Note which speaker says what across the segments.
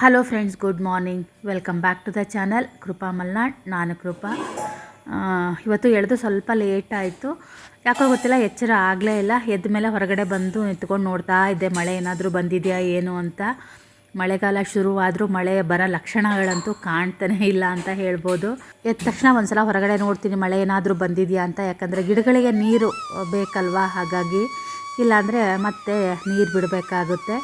Speaker 1: Hello friends good morning welcome back to the channel Krupa Malnad ನಾನು ಕೃಪಾ ಇವತ್ತು ಎಳೆದು ಸ್ವಲ್ಪ ಲೇಟ್ ಆಯಿತು. ಯಾಕೋ ಗೊತ್ತಿಲ್ಲ, ಎಚ್ಚರ ಆಗಲೇ ಇಲ್ಲ. ಎದ್ದ ಮೇಲೆ ಹೊರಗಡೆ ಬಂದು ನಿಂತ್ಕೊಂಡು ನೋಡ್ತಾ ಇದ್ದೆ. ಮಳೆ ಏನಾದರೂ ಬಂದಿದೆಯಾ, ಏನು ಅಂತ. ಮಳೆಗಾಲ ಶುರುವಾದರೂ ಮಳೆ ಬರೋ ಲಕ್ಷಣಗಳಂತೂ ಕಾಣ್ತಾನೆ ಇಲ್ಲ ಅಂತ ಹೇಳ್ಬೋದು. ಎದ್ದ ತಕ್ಷಣ ಒಂದ್ಸಲ ಹೊರಗಡೆ ನೋಡ್ತೀನಿ, ಮಳೆ ಏನಾದರೂ ಬಂದಿದೆಯಾ ಅಂತ. ಯಾಕಂದರೆ ಗಿಡಗಳಿಗೆ ನೀರು ಬೇಕಲ್ವಾ, ಹಾಗಾಗಿ. ಇಲ್ಲಾಂದರೆ ಮತ್ತೆ ನೀರು ಬಿಡಬೇಕಾಗುತ್ತೆ.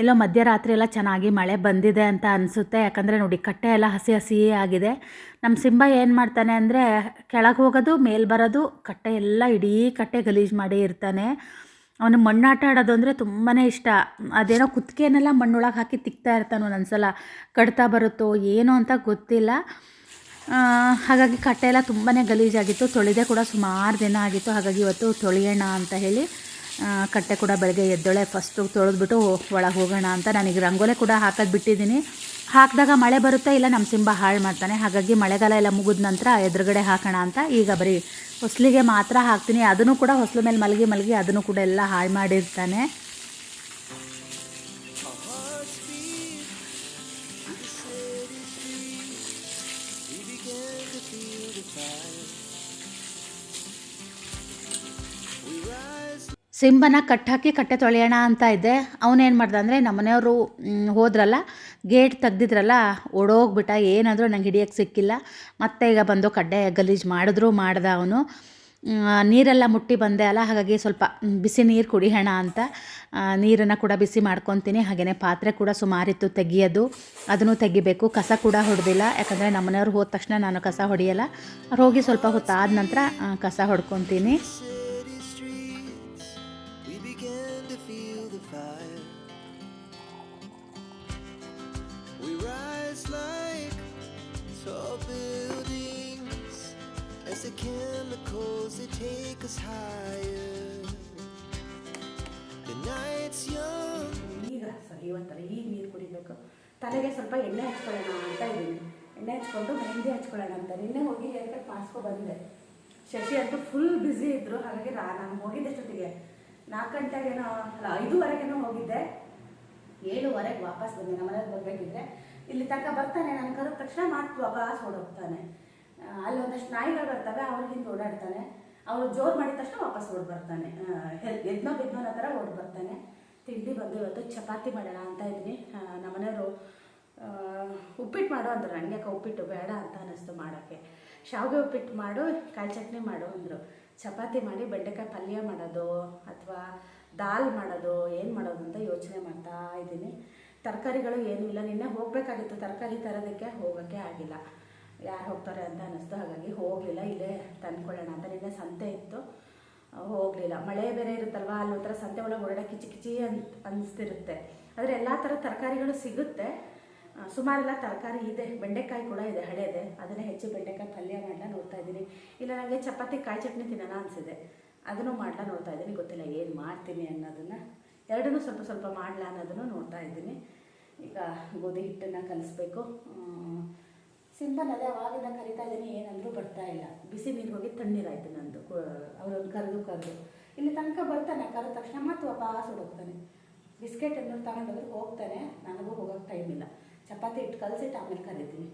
Speaker 1: ಎಲ್ಲೋ ಮಧ್ಯರಾತ್ರಿ ಎಲ್ಲ ಚೆನ್ನಾಗಿ ಮಳೆ ಬಂದಿದೆ ಅಂತ ಅನಿಸುತ್ತೆ. ಯಾಕಂದರೆ ನೋಡಿ ಕಟ್ಟೆ ಎಲ್ಲ ಹಸಿ ಹಸಿಯೇ ಆಗಿದೆ. ನಮ್ಮ ಸಿಂಬ ಏನು ಮಾಡ್ತಾನೆ ಅಂದರೆ ಕೆಳಗೆ ಹೋಗೋದು, ಮೇಲೆ ಬರೋದು, ಕಟ್ಟೆ ಎಲ್ಲ ಇಡೀ ಕಟ್ಟೆ ಗಲೀಜು ಮಾಡಿ ಇರ್ತಾನೆ. ಅವನು ಮಣ್ಣಾಟ ಆಡೋದು ಅಂದರೆ ತುಂಬಾ ಇಷ್ಟ. ಅದೇನೋ ಕುತ್ತಿಗೆನೆಲ್ಲ ಮಣ್ಣೊಳಗೆ ಹಾಕಿ ತಿಕ್ತಾ ಇರ್ತಾನೆ ಒಂದೊಂದ್ಸಲ ಕಡ್ತಾ ಬರುತ್ತೋ ಏನೋ ಅಂತ ಗೊತ್ತಿಲ್ಲ. ಹಾಗಾಗಿ ಕಟ್ಟೆ ಎಲ್ಲ ತುಂಬಾ ಗಲೀಜಾಗಿತ್ತು. ತೊಳೆದೇ ಕೂಡ ಸುಮಾರು ದಿನ ಆಗಿತ್ತು. ಹಾಗಾಗಿ ಇವತ್ತು ತೊಳೆಯೋಣ ಅಂತ ಹೇಳಿ ಕಟ್ಟೆ ಕೂಡ ಬೆಳಗ್ಗೆ ಎದ್ದೊಳೆ ಫಸ್ಟು ತೊಳೆದ್ಬಿಟ್ಟು ಒಳಗೆ ಹೋಗೋಣ ಅಂತ. ನನಗೆ ರಂಗೋಲೆ ಕೂಡ ಹಾಕೋದು ಬಿಟ್ಟಿದ್ದೀನಿ. ಹಾಕಿದಾಗ ಮಳೆ ಬರುತ್ತೆ ಇಲ್ಲ ನಮ್ಮ ಸಿಂಬ ಹಾಳು ಮಾಡ್ತಾನೆ. ಹಾಗಾಗಿ ಮಳೆಗಾಲ ಎಲ್ಲ ಮುಗಿದ ನಂತರ ಎದುರುಗಡೆ ಹಾಕೋಣ ಅಂತ. ಈಗ ಬರೀ ಹೊಸಲಿಗೆ ಮಾತ್ರ ಹಾಕ್ತೀನಿ. ಅದನ್ನು ಕೂಡ ಹೊಸ್ಲು ಮೇಲೆ ಮಲಗಿ ಮಲಗಿ ಅದನ್ನು ಕೂಡ ಎಲ್ಲ ಹಾಳು ಮಾಡಿರ್ತಾನೆ. ಸಿಂಬನ ಕಟ್ಟಾಕಿ ಕಟ್ಟೆ ತೊಳೆಯೋಣ ಅಂತ ಇದ್ದೆ. ಅವನೇನು ಮಾಡ್ದ ಅಂದರೆ ನಮ್ಮನೆಯವರು ಹೋದ್ರಲ್ಲ, ಗೇಟ್ ತೆಗ್ದಿದ್ರಲ್ಲ, ಓಡೋಗ್ಬಿಟ್ಟ, ಏನಾದರೂ ನಂಗೆ ಹಿಡಿಯೋಕ್ಕೆ ಸಿಕ್ಕಿಲ್ಲ. ಮತ್ತೆ ಈಗ ಬಂದು ಕಡ್ಡೆ ಗಲೀಜು ಮಾಡಿದ್ರು ಮಾಡ್ದ ಅವನು. ನೀರೆಲ್ಲ ಮುಟ್ಟಿ ಬಂದೆ ಅಲ್ಲ, ಹಾಗಾಗಿ ಸ್ವಲ್ಪ ಬಿಸಿ ನೀರು ಕುಡಿಯೋಣ ಅಂತ. ನೀರನ್ನು ಕೂಡ ಬಿಸಿ ಮಾಡ್ಕೊತೀನಿ. ಹಾಗೆಯೇ ಪಾತ್ರೆ ಕೂಡ ಸುಮಾರಿತ್ತು ತೆಗಿಯೋದು. ಅದನ್ನು ತೆಗಿಬೇಕು. ಕಸ ಕೂಡ ಹೊಡೆದಿಲ್ಲ. ಯಾಕಂದರೆ ನಮ್ಮನೆಯವ್ರು ಹೋದ ತಕ್ಷಣ ನಾನು ಕಸ ಹೊಡೆಯಲ್ಲ. ಅವ್ರು ಹೋಗಿ ಸ್ವಲ್ಪ ಹೊತ್ತಾದ ನಂತರ ಕಸ ಹೊಡ್ಕೊತೀನಿ.
Speaker 2: Chemicals they take us higher. The night's young.
Speaker 1: ಈಗ ಸರಿ ಒಂಥರ ಈಗ ನೀರು ಕುಡಿಬೇಕು. ತಲೆಗೆ ಸ್ವಲ್ಪ ಎಣ್ಣೆ ಹಚ್ಕೊಳ್ಳೋಣ ಅಂತ ಇದ್ದೀನಿ. ಎಣ್ಣೆ ಹಚ್ಕೊಂಡು ಮೆಹಂದಿ ಹಚ್ಕೊಳ್ಳೋಣ ಅಂತ. ನಿನ್ನೆ ಹೋಗಿ ಕಟ್ ಮಾಡಿಸ್ಕೊ ಬಂದೆ. ಶಶಿ ಅಂತೂ ಫುಲ್ ಬ್ಯುಸಿ ಇದ್ರು. ಹಾಗಾಗಿ ನಾನು ಹೋಗಿದ್ದೆ ಜೊತೆಗೆ. ನಾಲ್ಕು ಗಂಟೆಗೇನೋ ಅಲ್ಲ ಐದೂವರೆಗೇನೋ ಹೋಗಿದ್ದೆ. ಏಳುವರೆಗೆ ವಾಪಸ್ ಬಂದೆ. ನಮ್ಮ ಬರಬೇಕಿದ್ರೆ. ಇಲ್ಲಿ ತನಕ ಬರ್ತಾನೆ. ನಾನು ಕರೆದ ತಕ್ಷಣ ಮಾತು ವಾಪಸ್ ಓಡೋಗ್ತಾನೆ. ಆ, ಅಲ್ಲಿ ಒಂದಷ್ಟು ನಾಯಿಗಳು ಬರ್ತವೆ, ಅವ್ರ ಹಿಂದೆ ಓಡಾಡ್ತಾನೆ. ಅವ್ರು ಜೋರು ಮಾಡಿದ ತಕ್ಷಣ ವಾಪಸ್ ಓಡ್ ಬರ್ತಾನೆ. ಎದ್ನೋ ಬಿದ್ನೋ ಆ ಥರ ಓಡ್ ಬರ್ತಾನೆ. ತಿಂಡಿ ಬಂದು ಇವತ್ತು ಚಪಾತಿ ಮಾಡೋಣ ಅಂತ ಇದ್ದೀನಿ ನಮ್ಮ ಮನೆಯವರು ಉಪ್ಪಿಟ್ಟು ಮಾಡು ಅಂದರು. ನನಗೆ ಉಪ್ಪಿಟ್ಟು ಬೇಡ ಅಂತ ಅನ್ನಿಸ್ತು ಮಾಡೋಕ್ಕೆ. ಶಾವಿಗೆ ಉಪ್ಪಿಟ್ಟು ಮಾಡು ಕಾಯಿ ಚಟ್ನಿ ಮಾಡು ಅಂದರು. ಚಪಾತಿ ಮಾಡಿ ಬೆಂಡೆಕಾಯಿ ಪಲ್ಯ ಮಾಡೋದು ಅಥವಾ ದಾಲ್ ಮಾಡೋದು, ಏನು ಮಾಡೋದು ಅಂತ ಯೋಚನೆ ಮಾಡ್ತಾ ಇದ್ದೀನಿ. ತರಕಾರಿಗಳು ಏನೂ ಇಲ್ಲ. ನಿನ್ನೆ ಹೋಗಬೇಕಾಗಿತ್ತು. ತರಕಾರಿ ತರೋದಕ್ಕೆ ಹೋಗೋಕ್ಕೆ ಆಗಿಲ್ಲ. ಯಾರು ಹೋಗ್ತಾರೆ ಅಂತ ಅನ್ನಿಸ್ತು. ಹಾಗಾಗಿ ಹೋಗಲಿಲ್ಲ, ಇಲ್ಲೇ ತಂದ್ಕೊಳ್ಳೋಣ ಅಂತ ನಿನ್ನೆ ಸಂತೆ ಇತ್ತು. ಹೋಗಲಿಲ್ಲ. ಮಳೆ ಬೇರೆ ಇರುತ್ತಲ್ವ? ಅಲ್ಲಿ ಒಂಥರ ಸಂತೆ ಒಳಗೆ ಹೊರಡ ಕಿಚಿ ಕಿಚಿ ಅಂತ ಅನಿಸ್ತಿರುತ್ತೆ. ಆದರೆ ಎಲ್ಲ ಥರ ತರಕಾರಿಗಳು ಸಿಗುತ್ತೆ. ಸುಮಾರೆಲ್ಲ ತರಕಾರಿ ಇದೆ. ಬೆಂಡೆಕಾಯಿ ಕೂಡ ಇದೆ, ಹಳೇದೆ. ಅದನ್ನೇ ಹೆಚ್ಚು ಬೆಂಡೆಕಾಯಿ ಪಲ್ಯ ಮಾಡಲ ನೋಡ್ತಾ ಇದ್ದೀನಿ. ಇಲ್ಲ ನನಗೆ ಚಪಾತಿ, ಕಾಯಿ ಚಟ್ನಿ ತಿನ್ನೋಣ ಅನಿಸಿದೆ. ಅದನ್ನು ಮಾಡ್ಲಾ ನೋಡ್ತಾ ಇದ್ದೀನಿ. ಗೊತ್ತಿಲ್ಲ ಏನು ಮಾಡ್ತೀನಿ ಅನ್ನೋದನ್ನು. ಎರಡನ್ನೂ ಸ್ವಲ್ಪ ಸ್ವಲ್ಪ ಮಾಡಲ ಅನ್ನೋದನ್ನು ನೋಡ್ತಾ ಇದ್ದೀನಿ. ಈಗ ಗೋಧಿ ಹಿಟ್ಟನ್ನು ಕಲಿಸ್ಬೇಕು. ಸಿಂಪಲ್ ಅದೇ ಅವಾಗಿಂದ ಕರಿತಾ ಇದ್ದೀನಿ, ಏನಂದರೂ ಬರ್ತಾ ಇಲ್ಲ. ಬಿಸಿ ನೀರು ಹೋಗಿ ತಣ್ಣೀರಾಯ್ತು ನಂದು ಅವ್ರನ್ನ ಕರೆದು ಕರೆದು. ಇಲ್ಲಿ ತನಕ ಬರ್ತಾನೆ, ಕರೆದ ತಕ್ಷಣ ಮತ್ತು ವಾಪಸ್ ಹೋಗ್ತಾನೆ ಬಿಸ್ಕೆಟ್ ಅನ್ನು ತಗೊಂಡೋದ್ರೆ ಹೋಗ್ತಾನೆ, ನನಗೂ ಹೋಗೋಕೆ ಟೈಮ್ ಇಲ್ಲ. ಚಪಾತಿ ಇಟ್ಟು ಕಲಸಿಟ್ಟು ಆಮೇಲೆ ಕರಿತೀನಿ.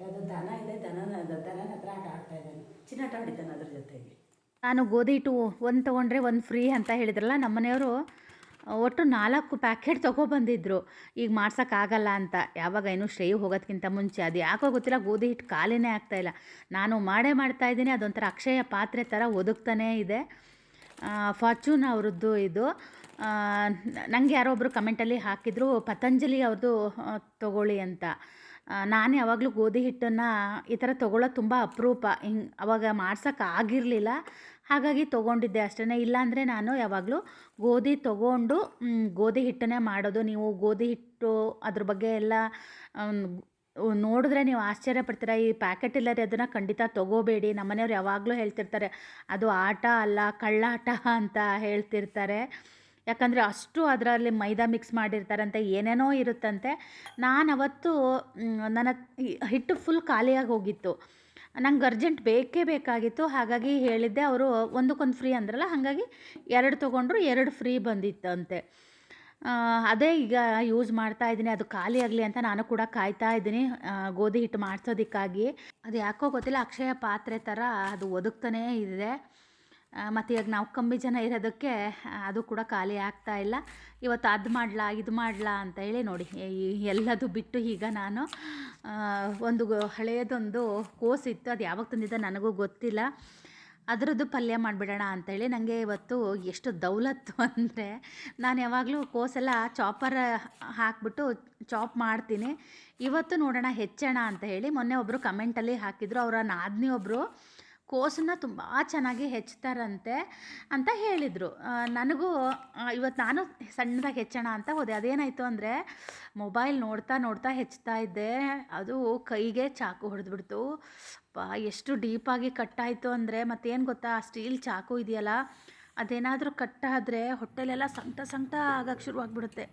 Speaker 1: ಯಾವುದೋ ದನ ಇದೆ ದನನ ದನನ ಹತ್ರ ಆಟ ಆಡ್ತಾ ಇದ್ದಾನೆ. ಚಿನ್ನಾಟ ಆಡಿದ್ದಾನೆ ಅದ್ರ ಜೊತೆಗೆ. ನಾನು ಗೋಧಿ ಹಿಟ್ಟು ಒಂದು ತೊಗೊಂಡ್ರೆ ಒಂದು ಫ್ರೀ ಅಂತ ಹೇಳಿದ್ರಲ್ಲ ನಮ್ಮ ಮನೆಯವರು ಒಟ್ಟು ನಾಲ್ಕು ಪ್ಯಾಕೆಟ್ ತೊಗೊಬಂದಿದ್ರು. ಈಗ ಮಾಡ್ಸೋಕ್ಕಾಗಲ್ಲ ಅಂತ. ಯಾವಾಗ ಏನು ಶ್ರೇಯು ಹೋಗೋದಕ್ಕಿಂತ ಮುಂಚೆ. ಅದು ಯಾಕೋ ಗೊತ್ತಿಲ್ಲ, ಗೋಧಿ ಹಿಟ್ಟು ಖಾಲಿನೇ ಆಗ್ತಾಯಿಲ್ಲ ನಾನು ಮಾಡೇ ಮಾಡ್ತಾ ಇದ್ದೀನಿ. ಅದೊಂಥರ ಅಕ್ಷಯ ಪಾತ್ರೆ ಥರ ಒದಗ್ತಾನೇ ಇದೆ. ಫಾರ್ಚೂನ್ ಅವ್ರದ್ದು ಇದು. ನನಗೆ ಯಾರೋ ಒಬ್ಬರು ಕಮೆಂಟಲ್ಲಿ ಹಾಕಿದ್ರು, ಪತಂಜಲಿ ಅವ್ರದ್ದು ತೊಗೊಳ್ಳಿ ಅಂತ. ನಾನು ಯಾವಾಗಲೂ ಗೋಧಿ ಹಿಟ್ಟನ್ನು ಈ ಥರ ತೊಗೊಳ್ಳೋದು ತುಂಬ ಅಪರೂಪ. ಹಿಂಗೆ ಅವಾಗ ಮಾಡ್ಸೋಕೆ ಆಗಿರಲಿಲ್ಲ. ಹಾಗಾಗಿ ತೊಗೊಂಡಿದ್ದೆ ಅಷ್ಟೇ ಇಲ್ಲಾಂದರೆ ನಾನು ಯಾವಾಗಲೂ ಗೋಧಿ ತೊಗೊಂಡು ಗೋಧಿ ಹಿಟ್ಟನ್ನೇ ಮಾಡೋದು. ನೀವು ಗೋಧಿ ಹಿಟ್ಟು ಅದ್ರ ಬಗ್ಗೆ ಎಲ್ಲ ನೋಡಿದ್ರೆ ನೀವು ಆಶ್ಚರ್ಯ ಪಡ್ತೀರ. ಈ ಪ್ಯಾಕೆಟ್ ಇಲ್ಲದೆ ಅದನ್ನು ಖಂಡಿತ ತೊಗೋಬೇಡಿ. ನಮ್ಮನೆಯವ್ರು ಯಾವಾಗಲೂ ಹೇಳ್ತಿರ್ತಾರೆ, ಅದು ಆಟ ಅಲ್ಲ, ಕಳ್ಳಾಟ ಅಂತ ಹೇಳ್ತಿರ್ತಾರೆ. ಯಾಕಂದರೆ ಅಷ್ಟು ಅದರಲ್ಲಿ ಮೈದಾ ಮಿಕ್ಸ್ ಮಾಡಿರ್ತಾರಂತೆ, ಏನೇನೋ ಇರುತ್ತಂತೆ. ನಾನು ಅವತ್ತು ನನ್ನ ಹಿಟ್ಟು ಫುಲ್ ಖಾಲಿಯಾಗಿ ಹೋಗಿತ್ತು. ನಂಗೆ ಅರ್ಜೆಂಟ್ ಬೇಕೇ ಬೇಕಾಗಿತ್ತು. ಹಾಗಾಗಿ ಹೇಳಿದ್ದೆ, ಅವರು ಒಂದಕ್ಕೊಂದು ಫ್ರೀ ಅಂದ್ರಲ್ಲ, ಹಾಗಾಗಿ ಎರಡು ತೊಗೊಂಡ್ರು ಎರಡು ಫ್ರೀ ಬಂದಿತ್ತಂತೆ ಅದೇ ಈಗ ಯೂಸ್ ಮಾಡ್ತಾ ಇದ್ದೀನಿ. ಅದು ಖಾಲಿ ಆಗಲಿ ಅಂತ ನಾನು ಕೂಡ ಕಾಯ್ತಾ ಇದ್ದೀನಿ ಗೋಧಿ ಹಿಟ್ಟು ಮಾಡಿಸೋದಕ್ಕಾಗಿ. ಅದು ಯಾಕೋ ಗೊತ್ತಿಲ್ಲ, ಅಕ್ಷಯ ಪಾತ್ರೆ ಥರ ಅದು ಒದಗ್ತಾನೇ ಇದೆ. ಮತ್ತು ಇವಾಗ ನಾವು ಕಮ್ಮಿ ಜನ ಇರೋದಕ್ಕೆ ಅದು ಕೂಡ ಖಾಲಿ ಆಗ್ತಾ ಇಲ್ಲ. ಇವತ್ತು ಅದು ಮಾಡಲಾ, ಇದು ಮಾಡಲಾ ಅಂತ ಹೇಳಿ ನೋಡಿ ಎಲ್ಲದು ಬಿಟ್ಟು ಈಗ ನಾನು ಒಂದು ಹಳೆಯದೊಂದು ಹಳೆಯದೊಂದು ಇತ್ತು, ಅದು ಯಾವಾಗ ತಂದಿದ್ದ ನನಗೂ ಗೊತ್ತಿಲ್ಲ. ಅದರದ್ದು ಪಲ್ಯ ಮಾಡಿಬಿಡೋಣ ಅಂತೇಳಿ ನನಗೆ ಇವತ್ತು ಎಷ್ಟು ದೌಲತ್ತು ಅಂದರೆ, ನಾನು ಯಾವಾಗಲೂ ಕೋಸೆಲ್ಲ ಚಾಪರ್ ಹಾಕ್ಬಿಟ್ಟು ಚಾಪ್ ಮಾಡ್ತೀನಿ. ಇವತ್ತು ನೋಡೋಣ ಹೆಚ್ಚೋಣ ಅಂತ ಹೇಳಿ ಮೊನ್ನೆ ಒಬ್ಬರು ಕಮೆಂಟಲ್ಲಿ ಹಾಕಿದ್ರು, ಅವರ ನಾದಿನಿ ಒಬ್ಬರು ಕೋಸನ್ನ ತುಂಬ ಚೆನ್ನಾಗಿ ಹೆಚ್ಚುತ್ತಾರಂತೆ ಅಂತ ಹೇಳಿದರು. ನನಗೂ ಇವತ್ತು ನಾನು ಸಣ್ಣದಾಗಿ ಹೆಚ್ಚೋಣ ಅಂತ ಹೋದೆ. ಅದೇನಾಯಿತು ಅಂದರೆ, ಮೊಬೈಲ್ ನೋಡ್ತಾ ನೋಡ್ತಾ ಹೆಚ್ಚುತ್ತಾ ಇದ್ದೆ. ಅದು ಕೈಗೆ ಚಾಕು ಹೊಡೆದ್ಬಿಡ್ತು. ಎಷ್ಟು ಡೀಪಾಗಿ ಕಟ್ಟಾಯಿತು ಅಂದರೆ, ಮತ್ತೇನು ಗೊತ್ತಾ, ಆ ಸ್ಟೀಲ್ ಚಾಕು ಇದೆಯಲ್ಲ, ಅದೇನಾದರೂ ಕಟ್ಟಾದರೆ ಹೊಟ್ಟೆಲೆಲ್ಲ ಸಂಕಟ ಸಂಕಟ ಆಗಕ್ಕೆ ಶುರುವಾಗ್ಬಿಡುತ್ತೆ.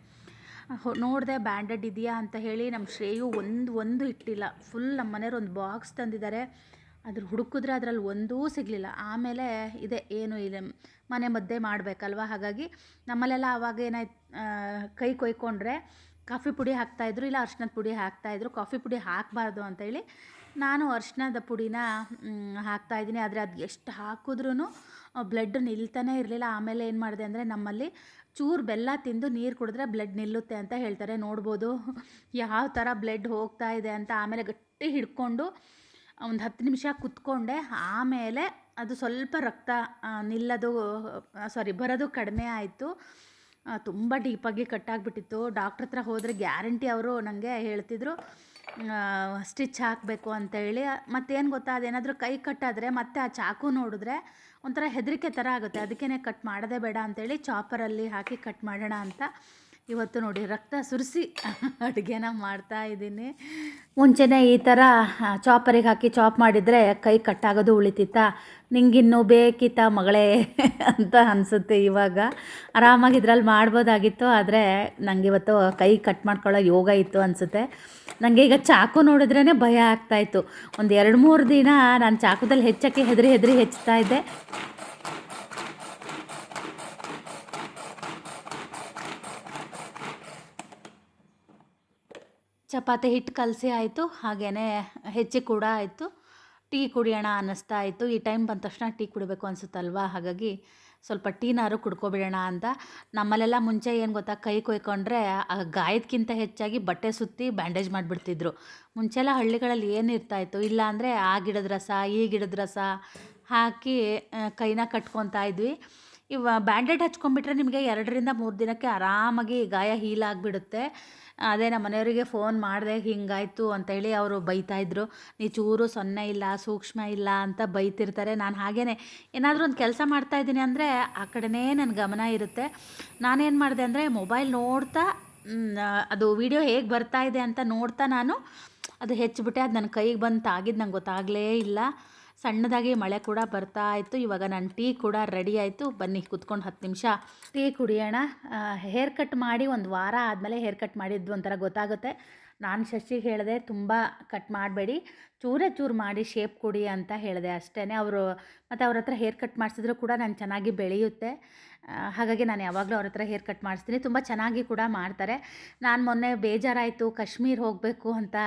Speaker 1: ನೋಡಿದೆ ಬ್ಯಾಂಡೆಡ್ ಇದೆಯಾ ಅಂತ ಹೇಳಿ ನಮ್ಮ ಶ್ರೇಯು ಒಂದು ಒಂದು ಇಟ್ಟಿಲ್ಲ. ಫುಲ್ ನಮ್ಮ ಮನೆಯವ್ರು ಒಂದು ಬಾಕ್ಸ್ ತಂದಿದ್ದಾರೆ. ಅದ್ರ ಹುಡುಕಿದ್ರೆ ಅದರಲ್ಲಿ ಒಂದೂ ಸಿಗಲಿಲ್ಲ. ಆಮೇಲೆ ಇದೆ, ಏನು ಇದೆ ಮನೆ ಮದ್ದೆ ಮಾಡಬೇಕಲ್ವ? ಹಾಗಾಗಿ ನಮ್ಮಲ್ಲೆಲ್ಲ ಆವಾಗ ಏನಾಯ್ತು ಕೈ ಕೊಯ್ಕೊಂಡ್ರೆ ಕಾಫಿ ಪುಡಿ ಹಾಕ್ತಾಯಿದ್ರು ಇಲ್ಲ ಅರ್ಶಿನದ ಪುಡಿ ಹಾಕ್ತಾಯಿದ್ರು ಕಾಫಿ ಪುಡಿ ಹಾಕಬಾರ್ದು ಅಂತೇಳಿ ನಾನು ಅರ್ಶಿನದ ಪುಡಿನ ಹಾಕ್ತಾಯಿದ್ದೀನಿ ಆದರೆ ಅದು ಎಷ್ಟು ಹಾಕಿದ್ರೂ ಬ್ಲಡ್ ನಿಲ್ತಾನೇ ಇರಲಿಲ್ಲ. ಆಮೇಲೆ ಏನು ಮಾಡಿದೆ ಅಂದರೆ ನಮ್ಮಲ್ಲಿ ಚೂರು ಬೆಲ್ಲ ತಿಂದು ನೀರು ಕುಡಿದ್ರೆ ಬ್ಲಡ್ ನಿಲ್ಲುತ್ತೆ ಅಂತ ಹೇಳ್ತಾರೆ. ನೋಡ್ಬೋದು. ಯಾವ ಥರ ಬ್ಲಡ್ ಹೋಗ್ತಾ ಇದೆ ಅಂತ ಆಮೇಲೆ ಗಟ್ಟಿ ಹಿಡ್ಕೊಂಡು ಒಂದು ಹತ್ತು ನಿಮಿಷ ಕುತ್ಕೊಂಡೆ, ಆಮೇಲೆ ಅದು ಸ್ವಲ್ಪ ರಕ್ತ ನಿಲ್ಲೋದು ಸಾರಿ ಬರೋದು ಕಡಿಮೆ ಆಯಿತು. ತುಂಬ ಡೀಪಾಗಿ ಕಟ್ಟಾಗ್ಬಿಟ್ಟಿತ್ತು ಡಾಕ್ಟ್ರ್ ಹತ್ರ ಹೋದರೆ ಗ್ಯಾರಂಟಿ ಅವರು ನನಗೆ ಹೇಳ್ತಿದ್ರು ಸ್ಟಿಚ್ ಹಾಕಬೇಕು ಅಂತೇಳಿ ಮತ್ತೇನು ಗೊತ್ತಾ, ಅದೇನಾದರೂ ಕೈ ಕಟ್ಟಾದರೆ ಮತ್ತೆ ಆ ಚಾಕು ನೋಡಿದ್ರೆ ಒಂಥರ ಹೆದರಿಕೆ ಥರ ಆಗುತ್ತೆ. ಅದಕ್ಕೇ ಕಟ್ ಮಾಡೋದೇ ಬೇಡ ಅಂತೇಳಿ ಚಾಪರಲ್ಲಿ ಹಾಕಿ ಕಟ್ ಮಾಡೋಣ ಅಂತ. ಇವತ್ತು ನೋಡಿ ರಕ್ತ ಸುರಿಸಿ ಅಡುಗೆನ ಮಾಡ್ತಾ ಇದ್ದೀನಿ. ಮುಂಚೆನೆ ಈ ಥರ ಚಾಪರಿಗೆ ಹಾಕಿ ಚಾಪ್ ಮಾಡಿದರೆ ಕೈ ಕಟ್ಟಾಗೋದು ಉಳಿತಿತ್ತಾ. ನಿಂಗಿನ್ನೂ ಬೇಕಿತ್ತ ಮಗಳೇ ಅಂತ ಅನಿಸುತ್ತೆ ಇವಾಗ. ಆರಾಮಾಗಿ ಇದ್ರಲ್ಲಿ ಮಾಡ್ಬೋದಾಗಿತ್ತು, ಆದರೆ ನನಗೆ ಇವತ್ತು ಕೈ ಕಟ್ ಮಾಡ್ಕೊಳ್ಳೋ ಯೋಗ ಇತ್ತು ಅನಿಸುತ್ತೆ. ನನಗೆ ಈಗ ಚಾಕು ನೋಡಿದ್ರೇ ಭಯ ಆಗ್ತಾಯಿತ್ತು ಒಂದು ಎರಡು ಮೂರು ದಿನ ನಾನು ಚಾಕುದಲ್ಲಿ ಹೆಚ್ಚಕ್ಕೆ ಹೆದರಿ ಹೆದರಿ ಹೆಚ್ಚುತ್ತಾ ಇದ್ದೆ. ಚಪಾತಿ ಹಿಟ್ಟು ಕಲಸಿ ಆಯಿತು ಹಾಗೇ ಹೆಚ್ಚಿ ಕೂಡ ಆಯಿತು. ಟೀ ಕುಡಿಯೋಣ ಅನ್ನಿಸ್ತಾ ಇತ್ತು ಈ ಟೈಮ್ ಬಂದ ತಕ್ಷಣ ಟೀ ಕುಡಿಬೇಕು ಅನಿಸುತ್ತಲ್ವಾ? ಹಾಗಾಗಿ ಸ್ವಲ್ಪ ಟೀನಾರು ಕುಡ್ಕೊಬಿಡೋಣ ಅಂತ. ನಮ್ಮಲ್ಲೆಲ್ಲ ಮುಂಚೆ ಏನು ಗೊತ್ತಾ, ಕೈ ಕೊಯ್ಕೊಂಡ್ರೆ ಆ ಗಾಯದಕ್ಕಿಂತ ಹೆಚ್ಚಾಗಿ ಬಟ್ಟೆ ಸುತ್ತಿ ಬ್ಯಾಂಡೇಜ್ ಮಾಡಿಬಿಡ್ತಿದ್ರು. ಮುಂಚೆಲ್ಲ ಹಳ್ಳಿಗಳಲ್ಲಿ ಏನು ಇರ್ತಾಯಿತ್ತು ಇಲ್ಲ ಅಂದರೆ ಆ ಗಿಡದ ರಸ, ಈ ಗಿಡದ ರಸ ಹಾಕಿ ಕೈನ ಕಟ್ಕೊತಾ ಇದ್ವಿ. ಇವ ಬ್ಯಾಂಡೇಡ್ ಹಚ್ಕೊಂಡ್ಬಿಟ್ರೆ ನಿಮಗೆ ಎರಡರಿಂದ ಮೂರು ದಿನಕ್ಕೆ ಆರಾಮಾಗಿ ಗಾಯ ಹೀಲ್ ಆಗಿಬಿಡುತ್ತೆ. ಅದೇ ನಮ್ಮ ಮನೆಯವರಿಗೆ ಫೋನ್ ಮಾಡಿದೆ ಹಿಂಗಾಯಿತು ಅಂತೇಳಿ ಅವರು ಬೈತಾಯಿದ್ರು ನೀ ಚೂರು ಸೊನ್ನೆ ಇಲ್ಲ, ಸೂಕ್ಷ್ಮ ಇಲ್ಲ ಅಂತ ಬೈತಿರ್ತಾರೆ. ನಾನು ಹಾಗೇ ಏನಾದರೂ ಒಂದು ಕೆಲಸ ಮಾಡ್ತಾಯಿದ್ದೀನಿ ಅಂದರೆ ಆ ಕಡೆನೇ ನನ್ನ ಗಮನ ಇರುತ್ತೆ. ನಾನೇನು ಮಾಡಿದೆ ಅಂದರೆ ಮೊಬೈಲ್ ನೋಡ್ತಾ ಅದು ವಿಡಿಯೋ ಹೇಗೆ ಬರ್ತಾ ಇದೆ ಅಂತ ನೋಡ್ತಾ ನಾನು ಅದು ಹೆಚ್ಚಿಬಿಟ್ಟೆ ಅದು ನನ್ನ ಕೈಗೆ ಬಂದು ತಾಗಿದ್ದು ನಂಗೆ ಗೊತ್ತಾಗಲೇ ಇಲ್ಲ. ಸಣ್ಣದಾಗಿ ಮಳೆ ಕೂಡ ಬರ್ತಾ ಇತ್ತು. ಇವಾಗ ನಾನು ಟೀ ಕೂಡ ರೆಡಿ ಆಯಿತು. ಬನ್ನಿ, ಕುತ್ಕೊಂಡು ಹತ್ತು ನಿಮಿಷ. ಟೀ ಕುಡಿಯೋಣ. ಹೇರ್ ಕಟ್ ಮಾಡಿ ಒಂದು ವಾರ ಆದಮೇಲೆ ಹೇರ್ ಕಟ್ ಮಾಡಿದ್ದು ಒಂಥರ ಗೊತ್ತಾಗುತ್ತೆ. ನಾನು ಶಶಿಗೆ ಹೇಳಿದೆ, ತುಂಬ ಕಟ್ ಮಾಡಬೇಡಿ. ಚೂರೇ ಚೂರು ಮಾಡಿ ಶೇಪ್ ಕೊಡಿ ಅಂತ ಹೇಳಿದೆ ಅಷ್ಟೇ ಅವರು ಮತ್ತು ಅವ್ರ ಹತ್ರ ಹೇರ್ ಕಟ್ ಮಾಡಿಸಿದ್ರು ಕೂಡ ನಾನು ಚೆನ್ನಾಗಿ ಬೆಳೆಯುತ್ತೆ. ಹಾಗಾಗಿ ನಾನು ಯಾವಾಗಲೂ ಅವ್ರ ಹತ್ರ ಹೇರ್ ಕಟ್ ಮಾಡಿಸ್ತೀನಿ. ತುಂಬ ಚೆನ್ನಾಗಿ ಕೂಡ ಮಾಡ್ತಾರೆ. ನಾನು ಮೊನ್ನೆ ಬೇಜಾರಾಯಿತು, ಕಾಶ್ಮೀರ್ ಹೋಗಬೇಕು ಅಂತ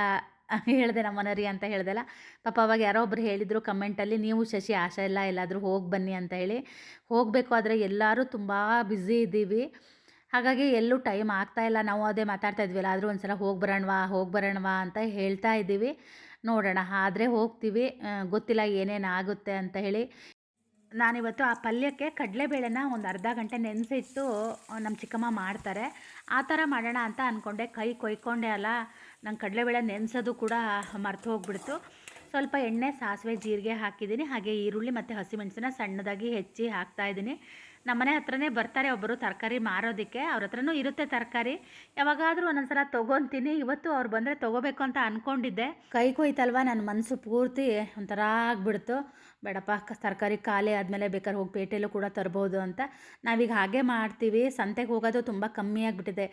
Speaker 1: ಹೇಳಿದೆ ನಮ್ಮ ಮನೆಯವ್ರಿಗೆ ಅಂತ ಹೇಳಿದೆಲ್ಲ. ಪಾಪ ಅವಾಗ ಯಾರೋ ಒಬ್ಬರು ಹೇಳಿದರು ಕಮೆಂಟಲ್ಲಿ ನೀವು ಶಶಿ, ಆಶಾ ಇಲ್ಲ, ಎಲ್ಲಾದರೂ ಹೋಗಿ ಬನ್ನಿ ಅಂತ ಹೇಳಿ. ಹೋಗಬೇಕು ಆದರೆ ಎಲ್ಲರೂ ತುಂಬ ಬ್ಯುಸಿ ಇದ್ದೀವಿ. ಹಾಗಾಗಿ ಎಲ್ಲೂ ಟೈಮ್ ಆಗ್ತಾ ಇಲ್ಲ. ನಾವು ಅದೇ ಮಾತಾಡ್ತಾ ಇದ್ವಲ್ಲ, ಆದರೂ ಒಂದು ಸಲ ಹೋಗಿ ಬರೋಣವಾ ಹೋಗಿ ಬರೋಣವಾ ಅಂತ ಹೇಳ್ತಾ ಇದ್ದೀವಿ. ನೋಡೋಣ, ಆದರೆ ಹೋಗ್ತೀವಿ. ಗೊತ್ತಿಲ್ಲ ಏನೇನು ಆಗುತ್ತೆ ಅಂತ ಹೇಳಿ. ನಾನಿವತ್ತು ಆ ಪಲ್ಯಕ್ಕೆ ಕಡಲೆಬೇಳೆನ ಒಂದು ಅರ್ಧ ಗಂಟೆ ನೆನೆಸಿಟ್ಟು ನಮ್ಮ ಚಿಕ್ಕಮ್ಮ ಮಾಡ್ತಾರೆ. ಆ ಥರ ಮಾಡೋಣ ಅಂತ ಅಂದ್ಕೊಂಡೆ ಕೈ ಕೊಯ್ಕೊಂಡೆ ಅಲ್ಲ. ನಂಗೆ ಕಡಲೆಬೇಳೆ ನೆನೆಸೋದು ಕೂಡ ಮರ್ತು ಹೋಗ್ಬಿಡ್ತು. ಸ್ವಲ್ಪ ಎಣ್ಣೆ, ಸಾಸಿವೆ, ಜೀರಿಗೆ ಹಾಕಿದ್ದೀನಿ. ಹಾಗೆ ಈರುಳ್ಳಿ ಮತ್ತು ಹಸಿಮೆಣಸಿನ ಸಣ್ಣದಾಗಿ ಹೆಚ್ಚಿ ಹಾಕ್ತಾ ಇದ್ದೀನಿ. ನಮ್ಮನೆ ಹತ್ರನೇ ಬರ್ತಾರೆ ಒಬ್ಬರು ತರಕಾರಿ ಮಾರೋದಕ್ಕೆ. ಅವ್ರ ಹತ್ರನೂ ಇರುತ್ತೆ ತರಕಾರಿ. ಯಾವಾಗಾದರೂ ಒಂದೊಂದ್ಸಲ ತೊಗೊತೀನಿ. ಇವತ್ತು ಅವ್ರು ಬಂದರೆ ತೊಗೋಬೇಕು ಅಂತ ಅಂದ್ಕೊಂಡಿದ್ದೆ ಕೈ ಕೊಯ್ತಲ್ವ? ನನ್ನ ಮನಸ್ಸು ಪೂರ್ತಿ ಒಂಥರ ಆಗಿಬಿಡ್ತು. ಬೇಡಪ್ಪ ತರಕಾರಿ ಖಾಲಿ ಆದಮೇಲೆ ಬೇಕಾದ್ರೆ ಹೋಗಿ ಪೇಟೆಯಲ್ಲೂ ಕೂಡ ತರ್ಬೋದು ಅಂತ. ನಾವೀಗ ಹಾಗೆ ಮಾಡ್ತೀವಿ. ಸಂತೆಗೆ ಹೋಗೋದು ತುಂಬ ಕಮ್ಮಿ ಆಗಿಬಿಟ್ಟಿದೆ.